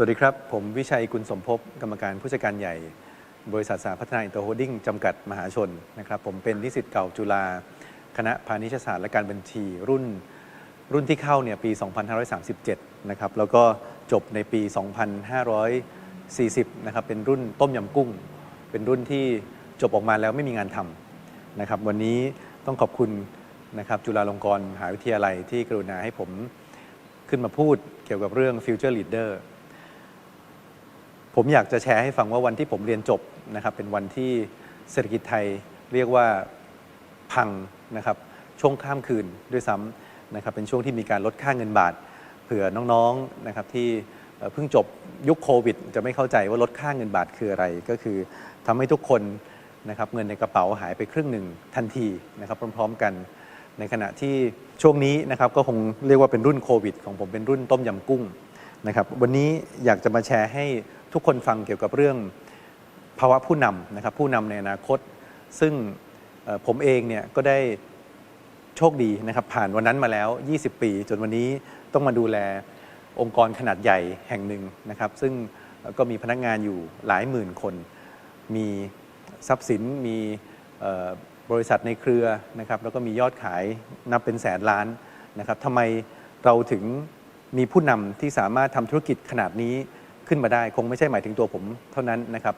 สวัสดีครับ ผมวิชัยกุลสมภพกรรมการผู้จัดการใหญ่ บริษัทสาพัฒนาอินเตอร์โฮดิ้งจำกัดมหาชนนะครับผมเป็นนิสิตเก่าจุฬาคณะพาณิชยศาสตร์และการบัญชีรุ่นรุ่นที่เข้าเนี่ยปี 2537 นะครับแล้วก็จบในปี 2540 นะครับเป็นรุ่นต้มยำกุ้ง เป็นรุ่นที่จบออกมาแล้วไม่มีงานทำนะครับวันนี้ต้องขอบคุณนะครับจุฬาลงกรณ์มหาวิทยาลัยที่กรุณาให้ผมขึ้นมาพูดเกี่ยวกับเรื่อง Future Leader ผมอยากจะแชร์ให้ฟังว่าวันที่ผมเรียนจบนะครับ เป็นวันที่เศรษฐกิจไทยเรียกว่าพังนะครับ ช่วงข้ามคืนด้วยซ้ำนะครับ เป็นช่วงที่มีการลดค่าเงินบาท เผื่อน้องๆนะครับที่เพิ่งจบยุคโควิด จะไม่เข้าใจว่าลดค่าเงินบาทคืออะไร ก็คือทำให้ทุกคนนะครับเงินในกระเป๋าหายไปครึ่งหนึ่งทันทีนะครับพร้อมๆกัน ในขณะที่ช่วงนี้นะครับก็คงเรียกว่าเป็นรุ่นโควิด ของผมเป็นรุ่นต้มยำกุ้งนะครับวันนี้อยากจะมาแชร์ให้ ทุกคนฟังเกี่ยวกับเรื่องภาวะผู้นำนะครับผู้นำในอนาคต ซึ่งผมเองเนี่ยก็ได้โชคดีนะครับผ่านวันนั้นมาแล้ว 20 ปี จนวันนี้ต้องมาดูแลองค์กรขนาดใหญ่แห่งหนึ่งนะครับ ซึ่งก็มีพนักงานอยู่หลายหมื่นคน มีทรัพย์สินมีบริษัทในเครือนะครับแล้วก็มียอดขายนับเป็นแสนล้านนะครับทำไมเราถึงมีผู้นำที่สามารถทำธุรกิจขนาดนี้ ขึ้นมาได้ คงไม่ใช่หมายถึงตัวผมเท่านั้นนะครับ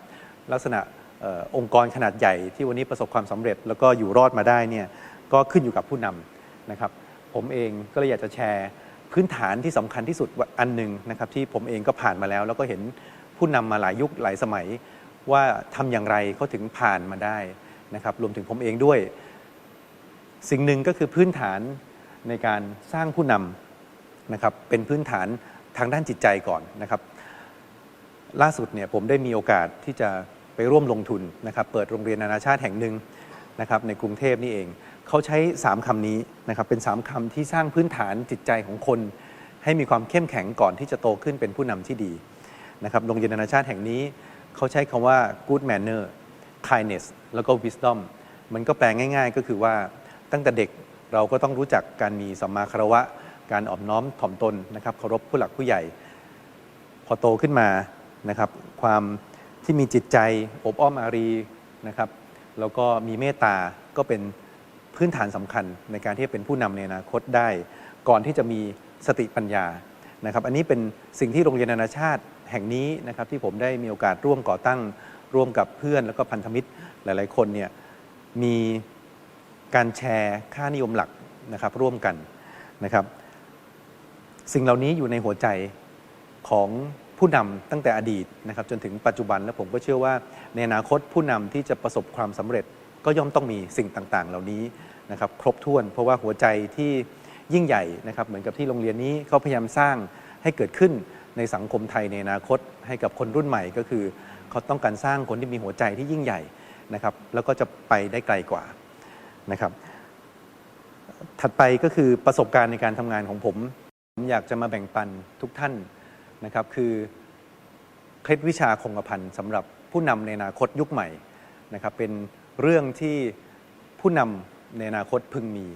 ลักษณะออองค์กรขนาดใหญ่ที่วันนี้ประสบความสำเร็จ แล้วก็อยู่รอดมาได้เนี่ยก็ขึ้นอยู่กับผู้นำนะครับ ผมเองก็เลยอยากจะแชร์พื้นฐานที่สำคัญที่สุดอันหนึ่งนะครับ ที่ผมเองก็ผ่านมาแล้ว แล้วก็เห็นผู้นำมาหลายยุคหลายสมัย ว่าทำอย่างไรเขาถึงผ่านมาได้นะครับ รวมถึงผมเองด้วย สิ่งหนึ่งก็คือพื้นฐานในการสร้างผู้นำนะครับเป็นพื้นฐานทางด้านจิตใจก่อนนะครับ ล่าสุดเนี่ยผมได้มีโอกาสที่จะไปร่วมลงทุนนะครับเปิดโรงเรียนนานาชาติแห่งหนึ่งนะครับในกรุงเทพนี่เอง เขาใช้ 3คำนี้นะครับเป็น 3คำที่สร้างพื้นฐานจิตใจของคน ให้มีความเข้มแข็งก่อนที่จะโตขึ้นเป็นผู้นำที่ดีนะครับโรงเรียนนานาชาติแห่งนี้ เขาใช้คำว่า good manner kindness แล้วก็ wisdom มันก็แปลง่าย ๆ ก็คือว่าตั้งแต่เด็กเราก็ต้องรู้จักการมีสัมมาคารวะ การอ่อมน้อมถ่อมตนนะครับเคารพผู้หลักผู้ใหญ่ พอโตขึ้นมา นะครับความที่มีจิตใจอบอ้อมอารีนะครับแล้วก็มีเมตตาก็เป็นพื้นฐานสำคัญในการที่จะเป็นผู้นำในอนาคตได้ ก่อนที่จะมีสติปัญญานะครับ อันนี้เป็นสิ่งที่โรงเรียนนานาชาติแห่งนี้นะครับที่ผมได้มีโอกาสร่วมก่อตั้งร่วมกับเพื่อนแล้วก็พันธมิตรหลาย ๆ คนเนี่ยมีการแชร์ค่านิยมหลักนะครับร่วมกันนะครับ สิ่งเหล่านี้อยู่ในหัวใจของ ผู้นำตั้งแต่อดีตนะครับจนถึงปัจจุบันและผมก็เชื่อว่า ในอนาคตผู้นำที่จะประสบความสำเร็จก็ย่อมต้องมีสิ่งต่างๆ เหล่านี้นะครับครบถ้วน เพราะว่าหัวใจที่ยิ่งใหญ่นะครับเหมือนกับที่โรงเรียนนี้เขาพยายามสร้างให้เกิดขึ้นในสังคมไทยในอนาคต ให้กับคนรุ่นใหม่ก็คือเขาต้องการสร้างคนที่มีหัวใจที่ยิ่งใหญ่นะครับแล้วก็จะไปได้ไกลกว่านะครับถัดไปก็คือประสบการณ์ในการทำงานของผม ผมอยากจะมาแบ่งปันทุกท่าน นะครับคือเคล็ดวิชาคงกระพันสำหรับผู้นำในอนาคตยุคใหม่นะครับเป็นเรื่องที่ผู้นำในอนาคตพึงมี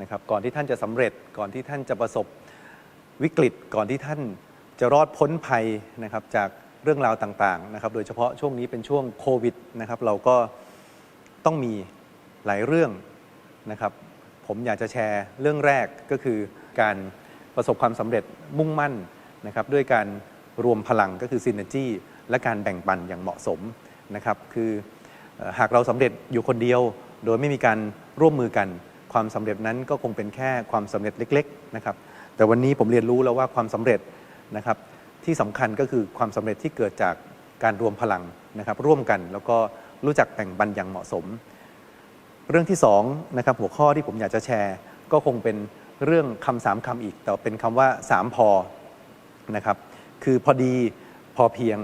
นะครับก่อนที่ท่านจะสำเร็จก่อนที่ท่านจะประสบวิกฤตก่อนที่ท่านจะรอดพ้นภัยนะครับจากเรื่องราวต่างๆนะครับโดยเฉพาะช่วงนี้เป็นช่วงโควิดนะครับเราก็ต้องมีหลายเรื่องนะครับผมอยากจะแชร์เรื่องแรกก็คือการประสบความสำเร็จมุ่งมั่น นะครับด้วยการรวมพลังก็คือ Synergy และการแบ่งปันอย่างเหมาะสมนะครับคือเอ่อหากเราสำเร็จอยู่คนเดียว โดยไม่มีการร่วมมือกัน ความสำเร็จนั้นก็คงเป็นแค่ความสำเร็จเล็กๆนะครับแต่วันนี้ผมเรียนรู้แล้วว่าความสำเร็จนะครับที่สำคัญก็คือความสำเร็จที่เกิดจากการรวมพลังนะครับร่วมกันแล้วก็รู้จักแบ่งปันอย่างเหมาะสม เรื่องที่สองนะครับหัวข้อที่ผมอยากจะแชร์ ก็คงเป็นเรื่องคำสามคำอีก แต่เป็นคำว่าสามพอ นะครับ คือพอดีพอเพียง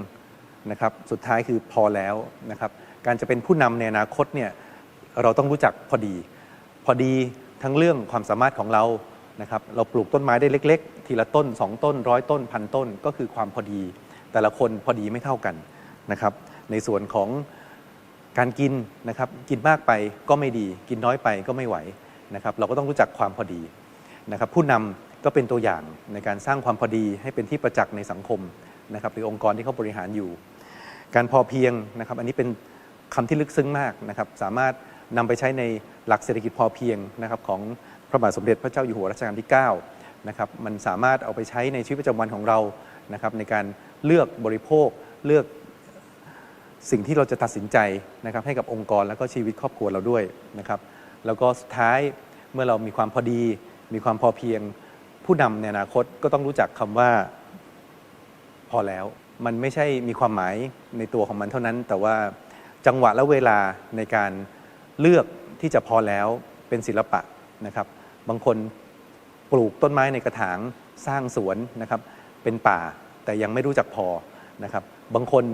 นะครับ สุดท้ายคือพอแล้วนะครับ การจะเป็นผู้นำในอนาคตเนี่ยเราต้องรู้จักพอดี พอดีทั้งเรื่องความสามารถของเรานะครับ เราปลูกต้นไม้ได้เล็ก ๆ ทีละต้น 2 ต้นร้อยต้นพันต้นก็คือความพอดี แต่ละคนพอดีไม่เท่ากันนะครับ ในส่วนของการกินนะครับ กินมากไปก็ไม่ดี กินน้อยไปก็ไม่ไหวนะครับ เราก็ต้องรู้จักความพอดีนะครับ ผู้นำ ก็เป็นตัวอย่างในการสร้างความพอดีให้เป็นที่ประจักษ์ในสังคมนะครับหรือองค์กรที่เขาบริหารอยู่ การพอเพียงนะครับอันนี้เป็นคำที่ลึกซึ้งมากนะครับสามารถนำไปใช้ในหลักเศรษฐกิจพอเพียงนะครับของพระบาทสมเด็จพระเจ้าอยู่หัวรัชกาลที่9นะครับมันสามารถเอาไปใช้ในชีวิตประจำวันของเรานะครับในการเลือกบริโภคเลือกสิ่งที่เราจะตัดสินใจนะครับให้กับองค์กรแล้วก็ชีวิตครอบครัวเราด้วยนะครับแล้วก็สุดท้ายเมื่อเรามีความพอดี มีความพอเพียง ผู้นำในอนาคตก็ต้องรู้จักคำว่าพอแล้ว มันไม่ใช่มีความหมายในตัวของมันเท่านั้น แต่ว่าจังหวะและเวลาในการเลือกที่จะพอแล้วเป็นศิลปะนะครับ บางคนปลูกต้นไม้ในกระถางสร้างสวนนะครับ เป็นป่าแต่ยังไม่รู้จักพอนะครับ บางคน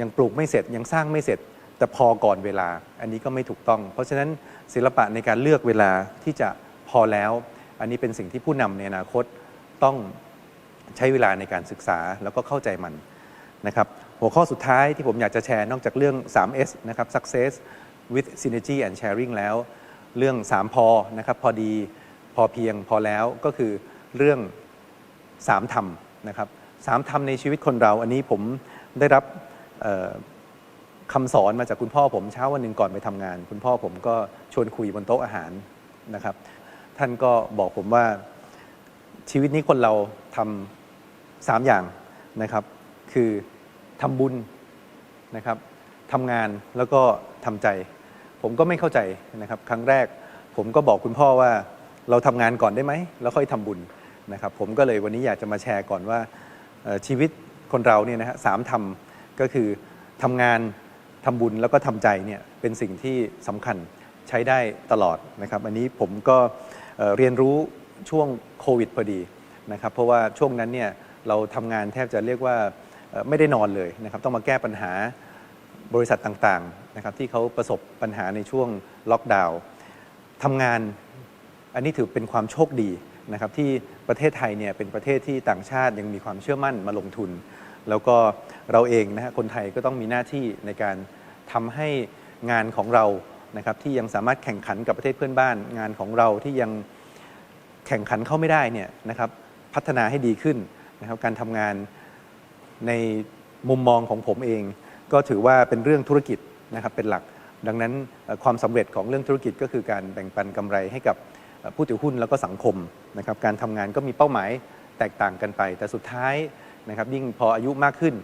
ยังปลูกไม่เสร็จยังสร้างไม่เสร็จ แต่พอก่อนเวลาอันนี้ก็ไม่ถูกต้อง เพราะฉะนั้นศิลปะในการเลือกเวลาที่จะพอแล้ว อันนี้เป็นสิ่งที่ผู้นำในอนาคตต้องใช้เวลาในการศึกษาแล้วก็เข้าใจมันนะครับหัวข้อสุดท้ายที่ผมอยากจะแชร์นอกจากเรื่อง 3S นะครับ success with synergy and sharing แล้ว เรื่อง 3 พอนะครับพอดีพอเพียงพอแล้วก็คือเรื่องสามธรรมนะครับสามธรรมในชีวิตคนเรา อันนี้ผมได้รับคำสอนมาจากคุณพ่อผมเช้าวันหนึ่งก่อนไปทำงาน คุณพ่อผมก็ชวนคุยบนโต๊ะอาหารนะครับ ท่านก็บอกผมว่าชีวิตนี้คนเราทำสามอย่างนะครับ คือทำบุญนะครับทำงานแล้วก็ทำใจ ผมก็ไม่เข้าใจนะครับ ครั้งแรกผมก็บอกคุณพ่อว่าเราทำงานก่อนได้ไหมแล้วค่อยทำบุญนะครับ ผมก็เลยวันนี้อยากจะมาแชร์ก่อนว่าชีวิตคนเราเนี่ยนะฮะสามทำก็คือทำงานทำบุญแล้วก็ทำใจเนี่ยเป็นสิ่งที่สำคัญใช้ได้ตลอดนะครับ อันนี้ผมก็ เรียนรู้ช่วงโควิดพอดีนะครับเพราะว่าช่วงนั้นเนี่ยเราทำงานแทบจะเรียกว่าไม่ได้นอนเลยนะครับต้องมาแก้ปัญหาบริษัทต่างๆนะครับที่เขาประสบปัญหาในช่วงล็อกดาวน์ทำงานอันนี้ถือเป็นความโชคดีนะครับที่ประเทศไทยเนี่ยเป็นประเทศที่ต่างชาติยังมีความเชื่อมั่นมาลงทุน แล้วก็เราเองนะฮะคนไทยก็ต้องมีหน้าที่ในการทำให้งานของเรา นะครับที่ยังสามารถแข่งขันกับประเทศเพื่อนบ้าน งานของเราที่ยังแข่งขันเข้าไม่ได้เนี่ยนะครับพัฒนาให้ดีขึ้นนะครับการทำงานในมุมมองของผมเอง ก็ถือว่าเป็นเรื่องธุรกิจนะครับเป็นหลัก ดังนั้นความสำเร็จของเรื่องธุรกิจก็คือการแบ่งปันกำไรให้กับผู้ถือหุ้นแล้วก็สังคมนะครับการทำงานก็มีเป้าหมายแตกต่างกันไป แต่สุดท้ายนะครับยิ่งพออายุมากขึ้น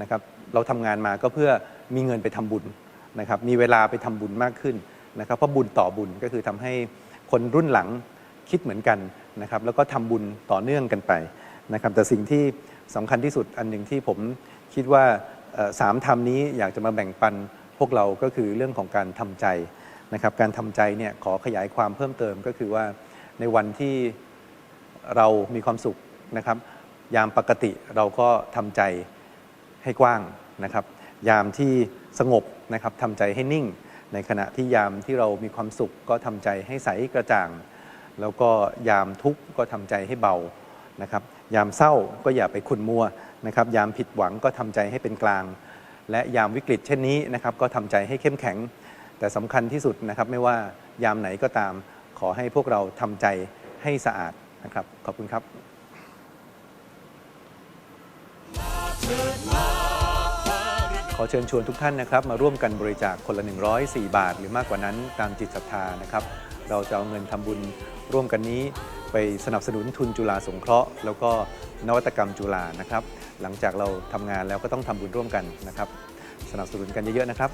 นะครับเราทำงานมาก็เพื่อมีเงินไปทำบุญ นะครับมีเวลาไปทำบุญมากขึ้นนะครับเพราะบุญต่อบุญก็คือทำให้คนรุ่นหลังคิดเหมือนกันนะครับแล้วก็ทำบุญต่อเนื่องกันไปนะครับแต่สิ่งที่สำคัญที่สุดอันหนึ่งที่ผมคิดว่าสามธรรมนี้อยากจะมาแบ่งปันพวกเราก็คือเรื่องของการทำใจนะครับการทำใจเนี่ยขอขยายความเพิ่มเติมก็คือว่าในวันที่เรามีความสุขนะครับ ยามปกติเราก็ทำใจให้กว้างนะครับ ยามที่ สงบนะครับทำใจให้นิ่ง ในขณะที่ยามที่เรามีความสุขก็ทำใจให้ใสกระจ่าง แล้วก็ยามทุกข์ก็ทำใจให้เบานะครับยามเศร้าก็อย่าไปขุนมัวนะครับยามผิดหวังก็ทำใจให้เป็นกลาง และยามวิกฤตเช่นนี้นะครับก็ทำใจให้เข้มแข็ง แต่สำคัญที่สุดนะครับไม่ว่ายามไหนก็ตามขอให้พวกเราทำใจให้สะอาดนะครับขอบคุณครับข อเชิญชวนทุกท่านนะครับ มาร่วมกันบริจาคคนละ 104 บาท หรือมากกว่านั้นตามจิตศรัทธานะครับ เราจะเอาเงินทำบุญร่วมกันนี้ไปสนับสนุนทุนจุฬาสงเคราะห์ แล้วก็นวัตกรรมจุฬานะครับ หลังจากเราทำงานแล้วก็ต้องทำบุญร่วมกันนะครับ สนับสนุนกันเยอะๆนะครับ